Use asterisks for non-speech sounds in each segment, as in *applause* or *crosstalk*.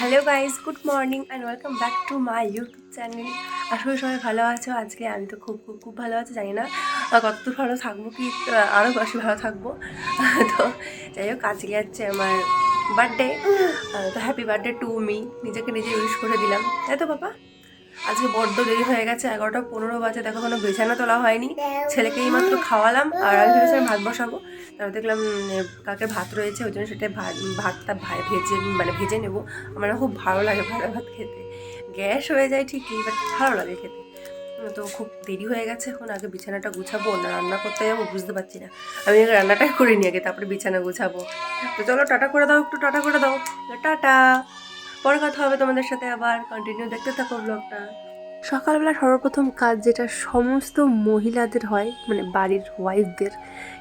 Hello guys good morning and welcome back to my YouTube channel আসলে সবাই ভালো আছো। আজকে আমি তো খুব খুব খুব ভালো আছি, জানি না কতদূর ভালো থাকব কি আরও বেশি ভালো থাকব। *laughs* তো যাই হোক, আজকে হচ্ছে আমার বার্থডে তো হ্যাপি বার্থডে টু মি নিজেকে নিজে ইউজ করে দিলাম। তাই তো, বাবা? আজকে বড্ড দেরি হয়ে গেছে, এগারোটা পনেরো বাজে, দেখো কোনো বিছানা তোলা হয়নি। ছেলেকে এইমাত্র খাওয়ালাম, আর আমি ভেবেছিলাম ভাত বসাবো। তারপর দেখলাম কাকে ভাত রয়েছে, ওই জন্য সেটা ভাত ভাতটা ভেজে মানে ভেজে নেব। আমার খুব ভালো লাগে ভাড়া ভাত খেতে। গ্যাস হয়ে যায় ঠিকই বাট ভালো লাগে খেতে। তো খুব দেরি হয়ে গেছে, এখন আগে বিছানাটা গুছাবো, না রান্না করতে যাব বুঝতে পারছি না। আমি আগে রান্নাটাই করে নিয়ে আগে, তারপরে বিছানা গুছাবো। তো চলো টাটা করে দাও, একটু টাটা করে দাও। টাটা। পরে কথা হবে তোমাদের সাথে আবার। কন্টিনিউ দেখতে থাকো ব্লগটা সকালবেলা সর্বপ্রথম কাজ যেটা সমস্ত মহিলাদের হয় মানে বাড়ির ওয়াইফদের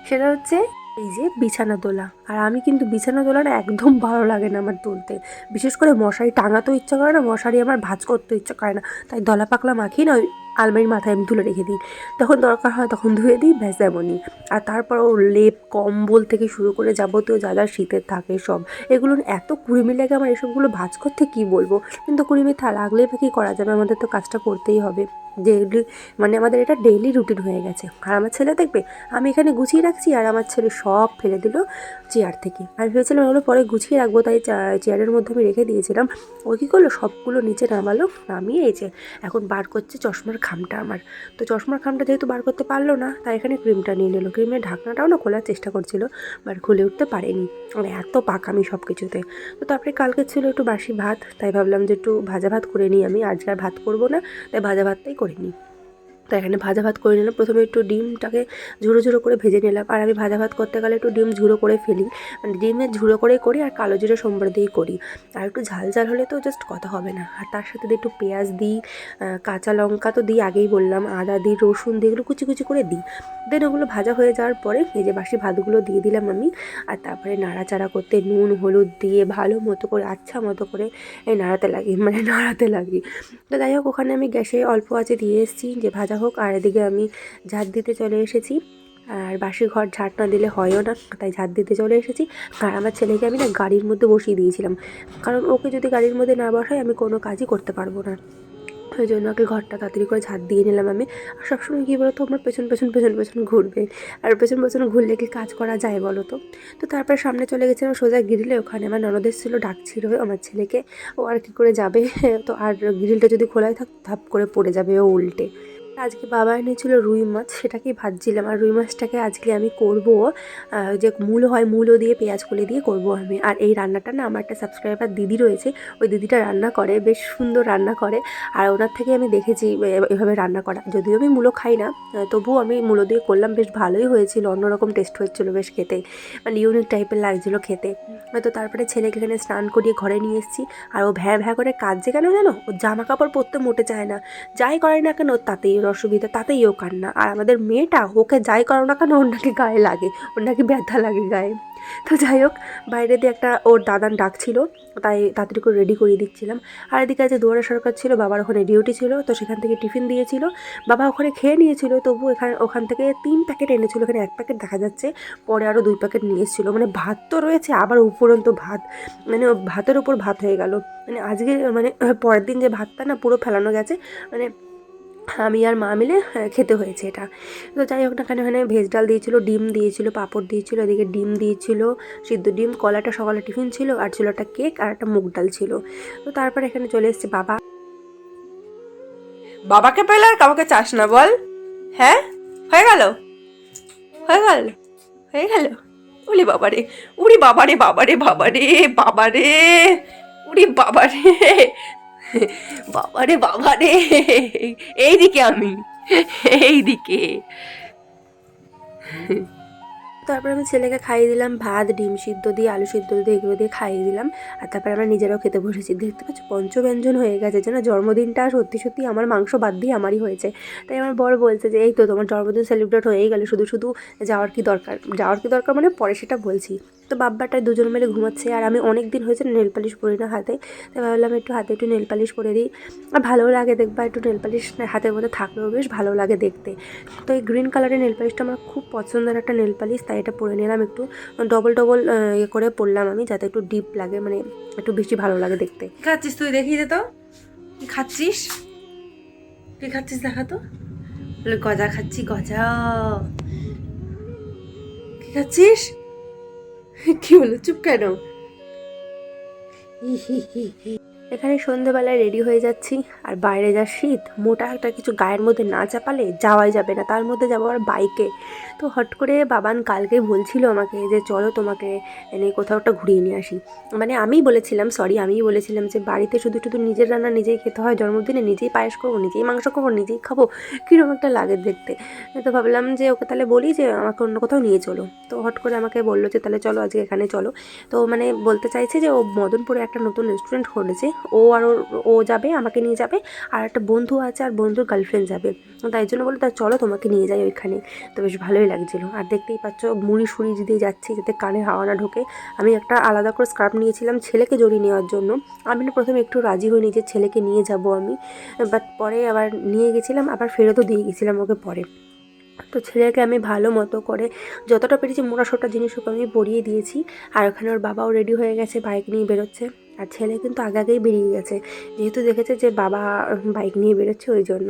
সেটা হচ্ছে এই যে বিছানা তোলা। আর আমি কিন্তু বিছানা দোলাটা একদম ভালো লাগে না আমার তুলতে। বিশেষ করে মশারি টাঙাতেও ইচ্ছা করে না, মশারি আমার ভাজ করতে ইচ্ছা করে না। তাই দলা পাকলা মাখি না, ওই আলমারির মাথায় আমি তুলে রেখে দিই। তখন দরকার হয় তখন ধুয়ে দিই, ব্যাস এমনই। আর তারপরও লেপ, কম্বল থেকে শুরু করে যাবতীয় যা যা শীতের থাকে সব। এগুলো এত কুড়িমি লাগে আমার এসবগুলো ভাজ করতে কী বলব? কিন্তু কুড়িমি থা লাগলেই বা কী করা যাবে? আমাদের তো কাজটা করতেই হবে। ডেইলি মানে আমাদের এটা ডেইলি রুটিন হয়ে গেছে। আর আমার ছেলে দেখবে, আমি এখানে গুছিয়ে রাখছি আর আমার ছেলে সব ফেলে দিল চেয়ার থেকে। আমি ভেবেছিলাম ওগুলো পরে গুছিয়ে রাখব, তাই চেয়ারের মধ্যে আমি রেখে দিয়েছিলাম। ও কী করল? সবগুলো নিচে নামালো নামিয়ে এই যে এখন বার করছে চশমার খামটা আমার। তো চশমার খামটা যেহেতু বার করতে পারল না, তাই এখানে ক্রিমটা নিয়ে নিল। ক্রিমের ঢাকনাটাও না খোলার চেষ্টা করছিল বাট খুলে উঠতে পারেনি। মানে এত পাকামি সব কিছুতে তো তারপরে কালকে ছিল একটু বাসি ভাত, তাই ভাবলাম যে একটু ভাজা ভাত করে নিই আমি। আজকে আর ভাত করব না, তাই ভাজা ভাতটাই করে তো এখানে ভাজা ভাত করে নিলাম। প্রথমে একটু ডিমটাকে ঝুড়ো ঝুড়ো করে ভেজে নিলাম। আর আমি ভাজা ভাত করতে গেলে একটু ডিম ঝুড়ো করে ফেলি। মানে ডিমের ঝুড়ো করেই করি আর কালো জিরে সোমবার দিয়েই করি। আর একটু ঝাল ঝাল হলে তো জাস্ট কথা হবে না। আর তার সাথে একটু পেঁয়াজ দিই কাঁচা লঙ্কা তো দিই আগেই বললাম, আদা দিই, রসুন দিই, এগুলো কুচি কুচি করে দিই। দেন ওগুলো ভাজা হয়ে যাওয়ার পরে এই যে বাসি ভাতগুলো দিয়ে দিলাম আমি। আর তারপরে নাড়াচাড়া করতে নুন, হলুদ দিয়ে ভালো মতো করে আচ্ছা মতো করে এই নাড়াতে লাগি মানে নাড়াতে লাগি। তো যাই হোক, ওখানে আমি গ্যাসে অল্প আছে দিয়ে এসেছি যে ভাজা হোক, আর এদিকে আমি ঝাঁট দিতে চলে এসেছি। আর বাসি ঘর ঝাঁট না দিলে হয়ও না, তাই ঝাঁট দিতে চলে এসেছি। আর আমার ছেলেকে আমি না গাড়ির মধ্যে বসিয়ে দিয়েছিলাম। কারণ ওকে যদি গাড়ির মধ্যে না বসাই, আমি কোনো কাজই করতে পারব না। ওই জন্য ওকে ঘরটা তাড়াতাড়ি করে ঝাঁট দিয়ে নিলাম আমি। আর সবসময় কী বলো তো আমার পেছন পেছন পেছন পেছন ঘুরবে। আর পেছন পেছন ঘুরলে কি কাজ করা যায় বলো তো? তো তারপরে সামনে চলে গেছিলাম সোজা গ্রিলে ওখানে আমার ননদের ছিল ডাকছিল আমার ছেলেকে। ও আর কী করে যাবে? *laughs* তো আর গ্রিলটা যদি খোলাই থাক ধাপ করে পড়ে যাবে ও উল্টে। আজকে বাবা এনেছিল রুই মাছ, সেটাকেই ভাজছিলাম। আর রুই মাছটাকে আজকে আমি করব যে মূলো হয় মূলো দিয়ে, পেঁয়াজ কলি দিয়ে করব আমি। আর এই রান্নাটা না আমার একটা সাবস্ক্রাইবার দিদি রয়েছে, ওই দিদিটা রান্না করে, বেশ সুন্দর রান্না করে। আর ওনার থেকে আমি দেখেছি এভাবে রান্না করা। যদিও আমি মূলো খাই না তবুও আমি মূলো দিয়ে করলাম, বেশ ভালোই হয়েছিল, অন্যরকম টেস্ট হচ্ছিল বেশ খেতে। মানে ইউনিক টাইপের লাগছিল খেতে। তো তারপরে ছেলেকে এখানে স্নান করিয়ে ঘরে নিয়ে এসেছি। আর ও ভ্যা ভ্যাঁ করে কাজ যে কেন জানো? ও জামা কাপড় পরতে মোটে চায় না। যাই করে না কেন, তাতেই অসুবিধা, তাতেই ও কান্না। আর আমাদের মেয়েটা ওকে যাই করো না কেন, ওর নাকি গায়ে লাগে, ওর নাকি ব্যথা লাগে গায়ে। তো যাই হোক, বাইরে দিয়ে একটা ওর দাদান ডাকছিল, তাই তাড়াতাড়ি করে রেডি করিয়ে দিচ্ছিলাম। আর এদিকে আছে দুয়ারে সরকার ছিল, বাবার ওখানে ডিউটি ছিল, তো সেখান থেকে টিফিন দিয়েছিল। বাবা ওখানে খেয়ে নিয়েছিল তবু এখানে, ওখান থেকে তিন প্যাকেট এনেছিল, এখানে এক প্যাকেট দেখা যাচ্ছে। পরে আরও দুই প্যাকেট নিয়ে এসেছিল। মানে ভাত তো রয়েছে, আবার উপরন্ত ভাত। মানে ভাতের উপর ভাত হয়ে গেল। মানে আজকে মানে পরের দিন যে ভাতটা না পুরো ফেলানো গেছে মানে আমি আর মা মিলে আহ, খেতে হয়েছে এটা। তো যাই হোক না এখানে ওখানে ভেজ ডাল দিয়েছিল ডিম দিয়েছিল পাঁপড় দিয়েছিল এদিকে ডিম দিয়েছিল সিদ্ধ ডিম কলাটা সকালে টিফিন ছিল আর ছিল একটা কেক আর একটা মুগ ডাল ছিল। তো তারপর এখানে চলে এসেছে বাবা। বাবাকে পেলে আর কাউকে চাস না বল। হ্যাঁ? হয়ে গেল? হয়ে গেল? হয়ে গেল? উলি বাবারে উড়ি বাবারে বাবারে বাবারে বাবারে উড়ি বাবারে। *laughs* বাবারে বাবারে। এইদিকে আমি। এইদিকে তারপরে আমি ছেলেকে খাইয়ে দিলাম ভাত, ডিম সিদ্ধ দিয়ে, আলু সিদ্ধ দিয়ে, এগুলো দিয়ে খাইয়ে দিলাম। আর তারপরে আমরা নিজেরাও খেতে বসেছি। দেখতে পাচ্ছি, পঞ্চব্যঞ্জন হয়ে গেছে যেন জন্মদিনটা সত্যি সত্যি আমার মাংস বাদ দিয়ে আমারই হয়েছে। তাই আমার বড় বলছে যে, এই তো তোমার জন্মদিন সেলিব্রেট হয়েই গেল, শুধু শুধু যাওয়ার কি দরকার? যাওয়ার কি দরকার মানে পরে সেটা বলছি। তো বাব্বাটায় দুজন মিলে ঘুমাচ্ছে আর আমি অনেক দিন হয়েছে নেল পালিশ পরি না হাতে। তাই ভাবলাম একটু হাতে একটু নেল পালিশ করে দিই। আর ভালো লাগে দেখবা, একটু নেল পালিশ হাতের মধ্যে থাকলেও বেশ ভালো লাগে দেখতে। তো এই গ্রিন কালারের নেল পালিশটা আমার খুব পছন্দের একটা নেল পালিশ, তাই শাড়িটা পরে নিলাম, একটু ডবল ডবল ইয়ে করে পরলাম আমি, যাতে একটু ডিপ লাগে মানে একটু বেশি ভালো লাগে দেখতে। খাচ্ছিস তুই? দেখিয়ে দে তো। কি খাচ্ছিস? কি খাচ্ছিস দেখা তো। বলে, গজা খাচ্ছি, গজা। কি খাচ্ছিস? কি হলো? চুপ কেন? এখানে সন্ধেবেলায় রেডি হয়ে যাচ্ছি। আর বাইরে যা শীত, মোটা একটা কিছু গায়ের মধ্যে না চাপালে যাওয়াই যাবে না। তার মধ্যে যাব আর বাইকে তো হট করে বাবান কালকে বলছিল আমাকে যে, চলো তোমাকে এনে কোথাও একটা ঘুরিয়ে নিয়ে আসি। মানে আমিই বলেছিলাম সরি আমিই বলেছিলাম যে, বাড়িতে শুধু শুধু নিজের রান্না নিজেই খেতে হয়। জন্মদিনে নিজেই পায়েস করব, নিজেই মাংস করব, নিজেই খাব। কীরকম একটা লাগে দেখতে। তো ভাবলাম যে, ওকে তাহলে বলি যে, আমাকে অন্য কোথাও নিয়ে চলো। তো হট করে আমাকে বলল যে, তাহলে চলো আজকে এখানে চলো। তো মানে বলতে চাইছে যে, ও মদনপুরে একটা নতুন রেস্টুরেন্ট খুলেছে ও আর ও যাবে, আমাকে নিয়ে যাবে, আর একটা বন্ধু আছে, আর বন্ধুর গার্লফ্রেন্ড যাবে। তাই জন্য বলে তা চলো তোমাকে নিয়ে যাই ওইখানে। তো বেশ ভালোই লাগছিল। আর দেখতেই পাচ্ছ, মুড়ি সুড়ি দিয়ে যাচ্ছি, যাতে কানে হাওয়া না ঢোকে। আমি একটা আলাদা করে স্কার্ফ নিয়েছিলাম ছেলেকে জড়িয়ে নেওয়ার জন্য। আমি না প্রথমে একটু রাজি হইনি যে ছেলেকে নিয়ে যাব আমি বাট পরে আবার নিয়ে গেছিলাম, আবার ফেরতও দিয়ে গেছিলাম ওকে পরে। তো ছেলেকে আমি ভালো মতো করে যতটা পেরেছি মোটা সোটা জিনিস ওকে আমি পরিয়ে দিয়েছি, আর ওখানে ওর বাবাও রেডি হয়ে গেছে বাইক নিয়ে বেরোচ্ছে। আর ছেলে কিন্তু আগে আগেই বেরিয়ে গেছে। যেহেতু দেখেছে যে বাবা বাইক নিয়ে বেরোচ্ছে, ওই জন্য।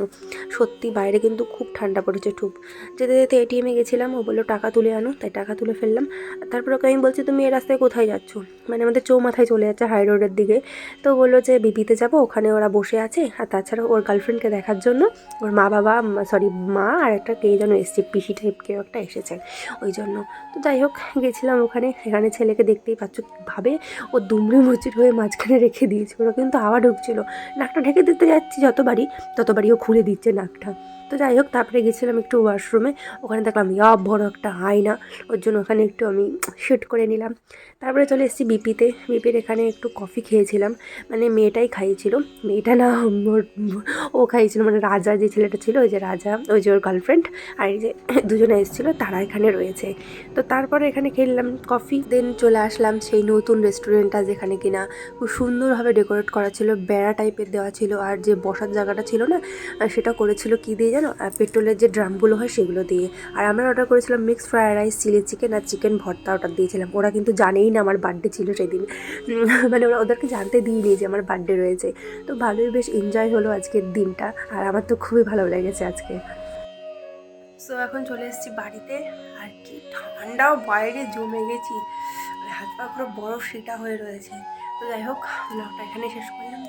সত্যি বাইরে কিন্তু খুব ঠান্ডা পড়েছে টুপ যেতে যেতে এটিএমে গেছিলাম, ও বলল, টাকা তুলে আনো। তাই টাকা তুলে ফেললাম। তারপর ওকে আমি বলছি, তুমি এই রাস্তায় কোথায় যাচ্ছ? মানে আমাদের চৌমাথায় চলে যাচ্ছে হাই রোডের দিকে। তো বলল যে বিপিতে যাব, ওখানে ওরা বসে আছে। আর তাছাড়া ওর গার্লফ্রেন্ডকে দেখার জন্য ওর মা বাবা সরি মা আর একটা কে যেন এসছে, পিসি টাইপ কেউ একটা এসেছে। ওই জন্য। তো যাই হোক, গেছিলাম ওখানে। এখানে ছেলেকে দেখতেই পাচ্ছ ভাবে ও দুমড়ে মুচির হয়ে মাঝখানে রেখে দিয়েছে। ওরা কিন্তু আবার ঢুকছিল। নাকটা ঢেকে দিতে যাচ্ছি যতবারই, ততবারই ও খুলে দিচ্ছে নাকটা। তো যাই হোক, তারপরে গেছিলাম একটু ওয়াশরুমে ওখানে দেখলাম, ইয়া, বড় একটা আয়না। ওর জন্য ওখানে একটু আমি শ্যুট করে নিলাম। তারপরে চলে এসেছি বিপিতে। বিপির এখানে একটু কফি খেয়েছিলাম। মানে মেয়েটাই খাইয়েছিল। মেয়েটা না ও খাইয়েছিল। মানে রাজা যে ছেলেটা ছিল, ওই যে রাজা, ওই যে ওর গার্লফ্রেন্ড আর এই যে দুজনে এসেছিল, তারা এখানে রয়েছে। তো তারপরে এখানে খেললাম কফি দেন চলে আসলাম সেই নতুন রেস্টুরেন্টটা যেখানে কিনা খুব সুন্দরভাবে ডেকোরেট করা ছিল, বেড়া টাইপের দেওয়া ছিল, আর যে বসার জায়গাটা ছিল না সেটা করেছিল কী দিয়ে জানো? পেট্রোলের যে ড্রামগুলো হয় সেগুলো দিয়ে। আর আমরা অর্ডার করেছিলাম mixed fried rice chilli chicken আর চিকেন ভর্তা অর্ডার দিয়েছিলাম। ওরা কিন্তু জানেই না আমার বার্থডে ছিল সেদিন। মানে ওরা ওদেরকে জানতে দিইনি যে আমার বার্থডে রয়েছে। তো ভালোই বেশ এনজয় হলো আজকের দিনটা, আর আমার তো খুবই ভালো লেগেছে আজকে। সো এখন চলে এসেছি বাড়িতে, আর কি ঠান্ডাও বাইরে জমে গেছি। হাত পা পুরো বরফ সেটা হয়ে রয়েছে। তো যাই হোক ব্লগটা এখানেই শেষ করলাম।